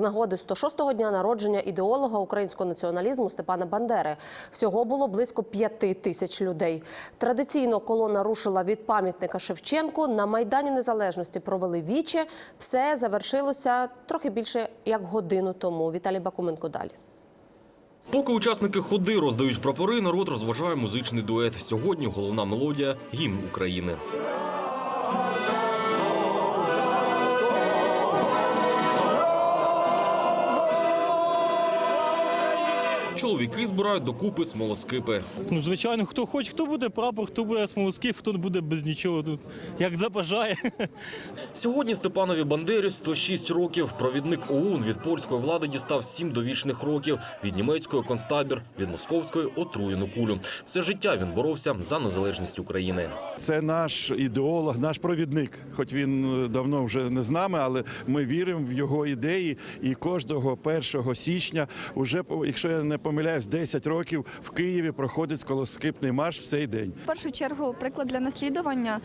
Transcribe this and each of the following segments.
З нагоди 106-го дня народження ідеолога українського націоналізму Степана Бандери всього було близько п'яти тисяч людей. Традиційно колона рушила від пам'ятника Шевченку. На майдані Незалежності провели віче. Все завершилося трохи більше як годину тому. Віталій Бакуменко далі. Поки учасники ходи роздають прапори, народ розважає музичний дует. Сьогодні головна мелодія гімн України. Чоловіки збирають докупи смолоскипи. Ну, звичайно, хто хоче, хто буде прапор, хто буде смолоскип, хто буде без нічого тут. Як забажає. Сьогодні Степанові Бандері 106 років. Провідник ОУН від польської влади дістав сім довічних років. Від німецької концтабір, від московської отруєну кулю. Все життя він боровся за незалежність України. Це наш ідеолог, наш провідник. Хоч він е, давно вже не з нами, але ми віримо в його ідеї. І кожного 1 січня, уже якщо я не помиляюсь, 10 років в Києві проходить сколоскипний марш в цей день. В першу чергу приклад для наслідування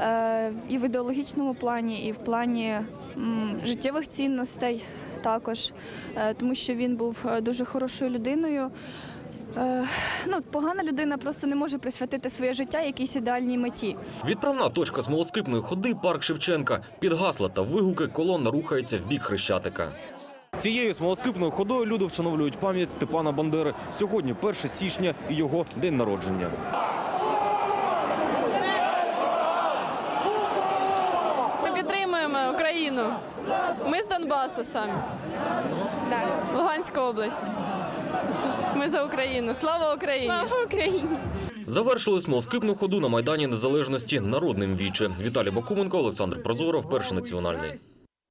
е, і в ідеологічному плані, і в плані м, життєвих цінностей також, е, тому що він був е, дуже хорошою людиною. Е, ну, погана людина просто не може присвятити своє життя якійсь ідеальній меті. Відправна точка смолоскипної ходи парк Шевченка. Під гасла та вигуки колона рухається в бік Хрещатика. Цією смолоскипною ходою люди вшановлюють пам'ять Степана Бандери. Сьогодні 1 січня і його день народження. Ми підтримуємо Україну. Ми з Донбасу самі. Луганська область. Ми за Україну. Слава Україні! Слава Україні! Завершили смолоскипну ходу на Майдані Незалежності народним віче. Віталій Бакуменко, Олександр Прозоров, перший національний.